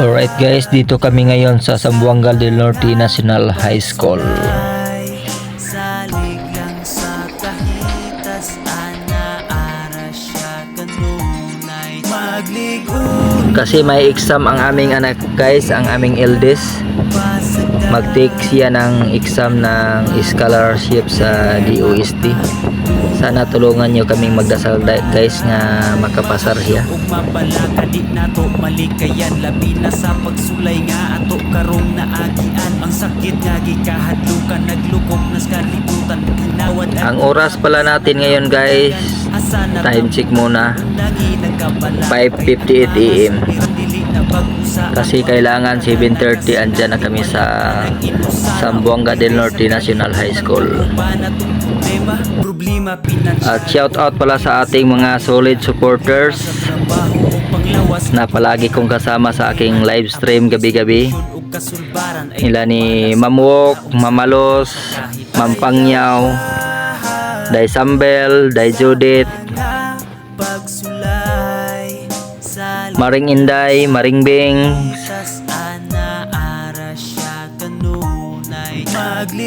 Alright guys, dito kami ngayon sa Zamboanga del Norte National High School. Kasi may exam ang aming anak guys, ang aming eldest. Mag-take siya ng exam ng scholarship sa DOST. Sana tulungan nyo kaming magdasal da- guys nga makapasar siya. ug mapalaka di nato malikayan labi na sa pagsulay nga ato karong naagian ang sakit nga gikahadlukan naglukok nas kalibutan kinawad Ang oras pala natin ngayon guys, time check muna. Lagi nagkabala 5:58 AM. Kasi kailangan 7.30 andyan na kami sa Zamboanga del Norte National High School. At shout out pala sa ating mga solid supporters na palagi kong kasama sa aking live stream gabi-gabi. Nila ni Ma'am Wok, Mamalos, Ma'am Pangyaw, Day Sambel, Day Judith, Maring Inday, Maring Bing,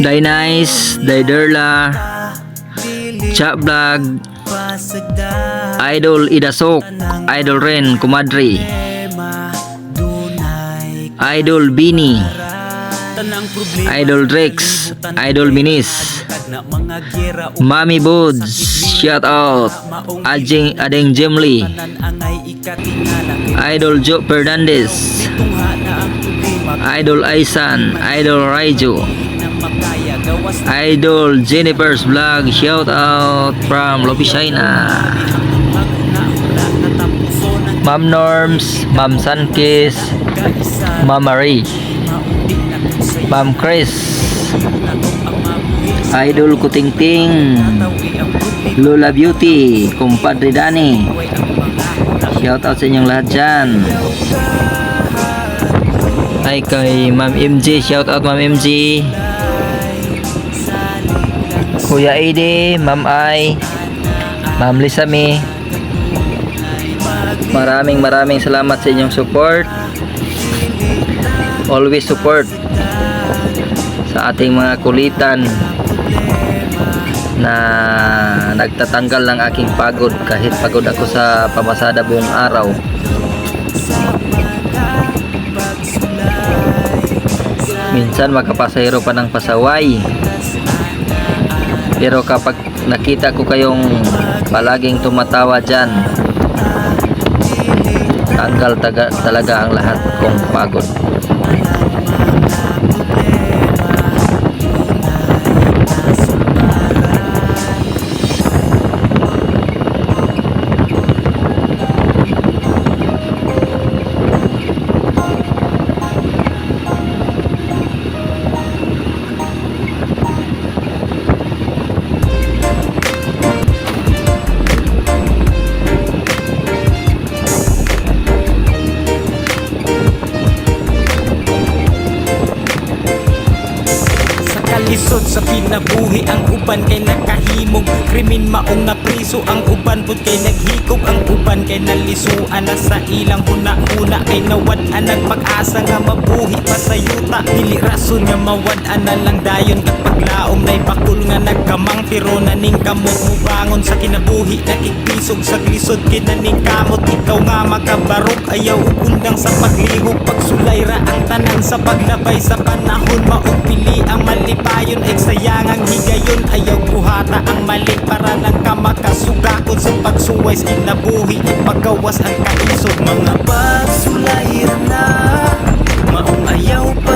Day Nice, Day Derla, Cha Vlog, Idol Idasok, Idol Ren, Kumadri, Idol Bini, Idol Rex, Idol Minis, Mami Boods, shout out, Ading, Ading Jemli, Idol Joe Fernandez, Idol Aisan, Idol Raijo, Idol Jennifer's Vlog, shout out from natapuso ng Ma'am Norms, Ma'am Sankis, Ma'am Marie, Ma'am Chris, Idol Kutingting, ang problema Lola Beauty, Kumpadre Dani, away ang mga shout out sa inyong lahat dyan. Ay kay Ma'am MJ, shout out Ma'am MJ. Kuya Ede, Ma'am Ay, Ma'am Lisami. Maraming maraming salamat sa inyong support. Always support sa ating mga kulitan na nagtatanggal ng aking pagod kahit pagod ako sa pamasada buong araw. Minsan makapasahero pa ng pasaway. Pero kapag nakita ko kayong palaging tumatawa dyan, tanggal talaga ang lahat kong pagod. Na priso ang uban pud kay naghikog ang uban kay nalisuan na sa ilang huna-huna kay nawad-an ang pag-asa nga mabuhi pa sa yuta. Dili rason nga mawad-an na lang dayon kat paglaom nay bakul nga nagkamang pero naning kamot mo bangon sa kinabuhi nakikpisog sa glisod kinaning kamot. Ikaw nga makabarok ayaw ugundang sa paglihok pagsulay ra ang tanan sa paglabay sa panahon maong pili ang malipayon eksayang ang higayon. Ayaw buhata ang mali para lang ka makasugakon sa pagsuway sa kinabuhi ipagawas ang kaisog mga pagsulay na maong ayaw pagpadala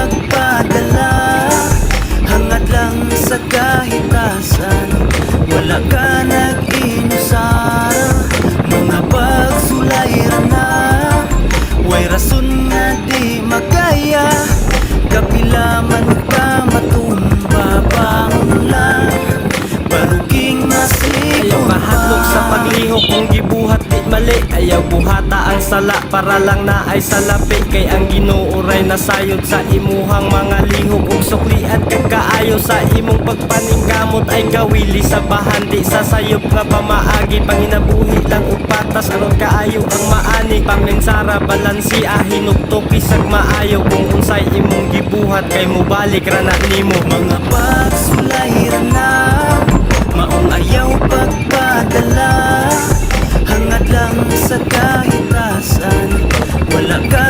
sala para lang na ay salapi kay ang ginuuray na sayod sa imuhang mga lihok ug sukli at kagkaayo sa imong pagpaningkamot ay kawili sa bahandi sa sayop nga pamaagi. Panginabuhi lang ug patas aron kaayo ang maani. Pamensara balansi hinukto kisag maayo. Kung unsay imong gibuhat kay mubalik ra na nimo. Mga pagsulay na maong ayaw pagpadala lang sa kahitasan wala ka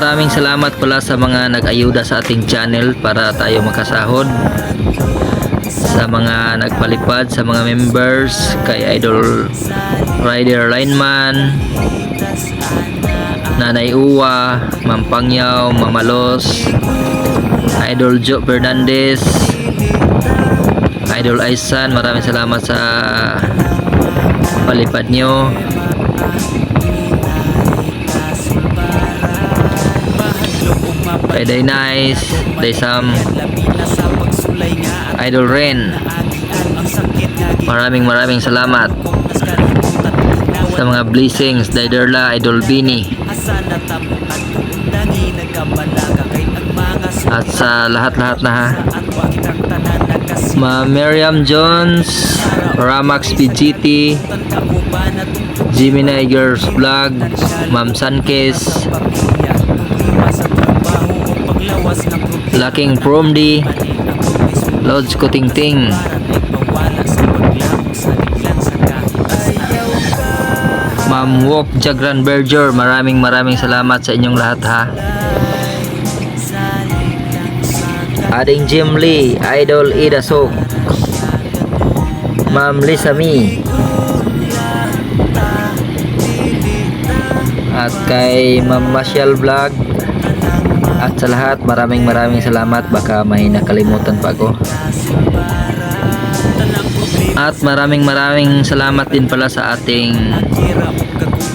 maraming salamat pala sa mga nag-ayuda sa ating channel para tayo makasahod. Sa mga nagpalipad, sa mga members, kay Idol Rider Lineman, Nanay Uwa, Ma'am Pangyaw, Mamalos, Idol Joe Fernandez, Idol Aisan, maraming salamat sa palipad nyo. Kay Day Nice, Day Sam, Idol Ren, maraming maraming salamat sa mga blessings, Day Derla, Idol Bini, at sa lahat-lahat na ha. Ma Miriam Jones, Ramax PGT, Jimmy Niger's Vlog, Ma'am Sankes, Laking Promdi, Lodge Kutingting, Ma'am Wok Jagran Berger, maraming maraming salamat sa inyong lahat ha. Ading Jim Lee, Idol Ida Sok, Ma'am Lisa Mi, at kay Ma'am Marshall Vlog, at sa lahat maraming maraming salamat baka may nakalimutan pa ako. At maraming maraming salamat din pala sa ating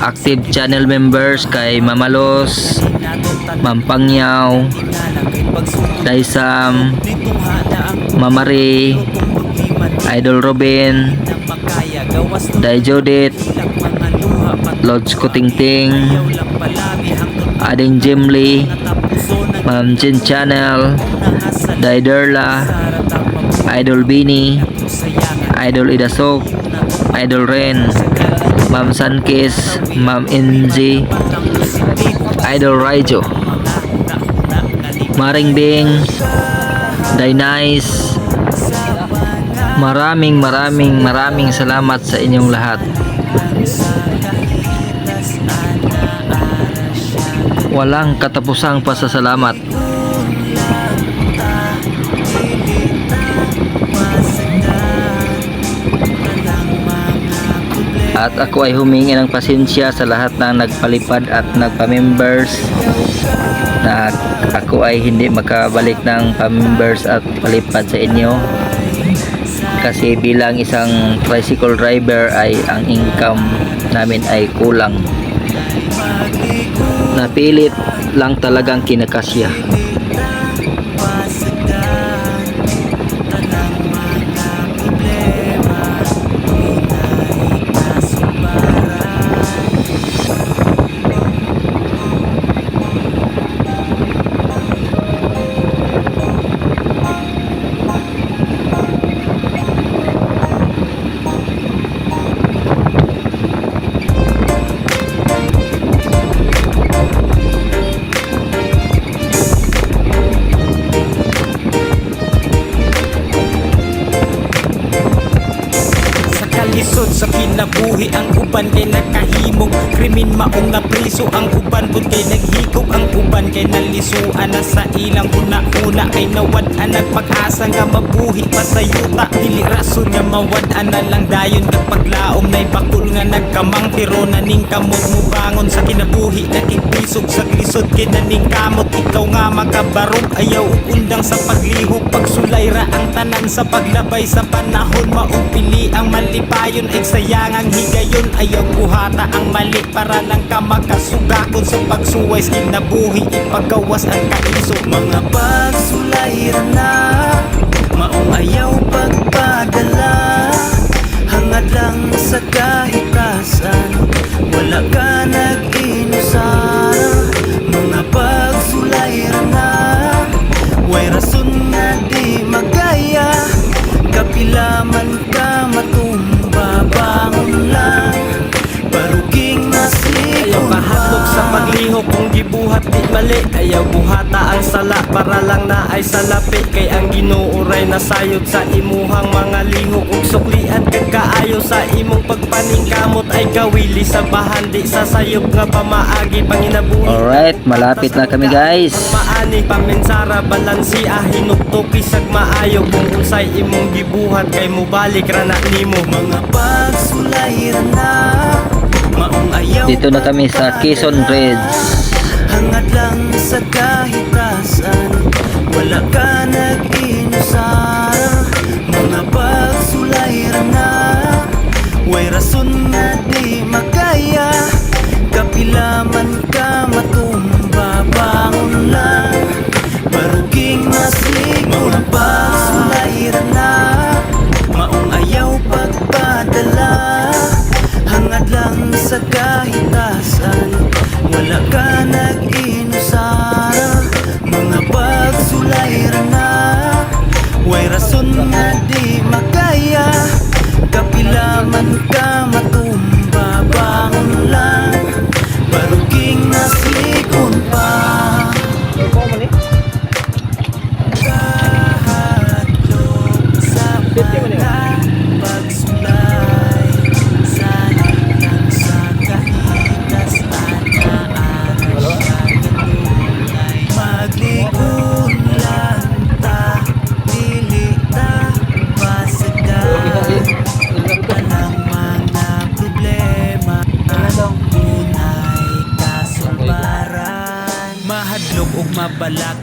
active channel members kay Mamalos, Ma'am Pangyaw, Daisam, Mamari, Idol Robin, Dai Judith, Lodge Kutingting, Ading Jimly, Ma'am Jin Channel, Dai Derla, Idol Bini, Idol Idasok, Idol Ren, Ma'am Sankis, Ma'am Inzi, Idol Raijo, Maring Bing, Dai Nice, maraming maraming maraming salamat sa inyong lahat. Walang katapusang pasasalamat. At ako ay humingi ng pasensya sa lahat ng nagpalipad at nagpa-members na ako ay hindi makabalik ng pa-members at palipad sa inyo kasi bilang isang tricycle driver ay ang income namin ay kulang napilit lang talagang kinakasya priso ang uban pud nalisuan na sa ilang una-una kay nawad ang nagpag-asa nga mabuhi pa sa yuta. Dili rason nga mawad na lang dayon kag paglaom nay bakul nga nagkamang pero naning kamot mo bangon sa kinabuhi nakikisog sa lisod kay naning kamot. Ikaw nga makabarog ayaw undang sa paglihok pagsulay ra ang tanan sa paglabay sa panahon. Maong pili ang malipayon ay sayang ang higayon. Ayaw buhata ang mali para lang ka makasugakon sa pagsuway sa kinabuhi ipagawas ang kaiso mga pagsulay ra na maong ayaw pagpadala. Hangad lang sa kahitasan Wala ka nag-inusara Mga pagsulay ra na Way rason nga di magaya. Kapilaman ka matumba gibuhat di mali. Ayaw buhata ang sala Para lang na ay salapi Kay ang ginuuray na sayod Sa imuhang mga lihok Ug suklian. Kag kaayo Sa imong pagpaningkamot Ay kawili sa bahan. Di sa sayop nga pamaagi Panginabuhi. Alright, malapit na kami guys. Maani pamensara balansi ah hinuktuki sag maayo kung unsay imong gibuhat kay mubalik ra na nimo. Mga pagsulay ra na maong ayaw Dito na kami sa Quezon Bridge. Hangad lang sa kahitasan. Wala ka nag-inusara Mga pagsulay na Way rason nga di Nga di makaya Kapilaman ka matumba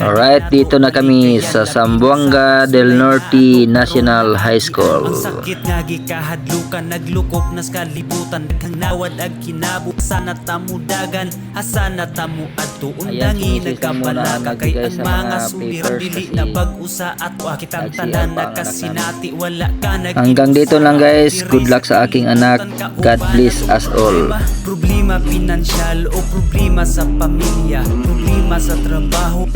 Alright, dito na kami sa Zamboanga del Norte National High Ang School. sakit nga gikahadlukan Naglukop nas kalibutan Kang nawad ag kinabuk Sana tamudagan Asana tamu muna ang Nagkabalaka kay ang mga suliran Dili na bag-usa at wakitang nag-CR tanan ang Nakasinati wala ka nag Hanggang dito lang guys. Good luck sa aking anak. God bless us all. Problema pinansyal o problema sa pamilya Problema sa trabaho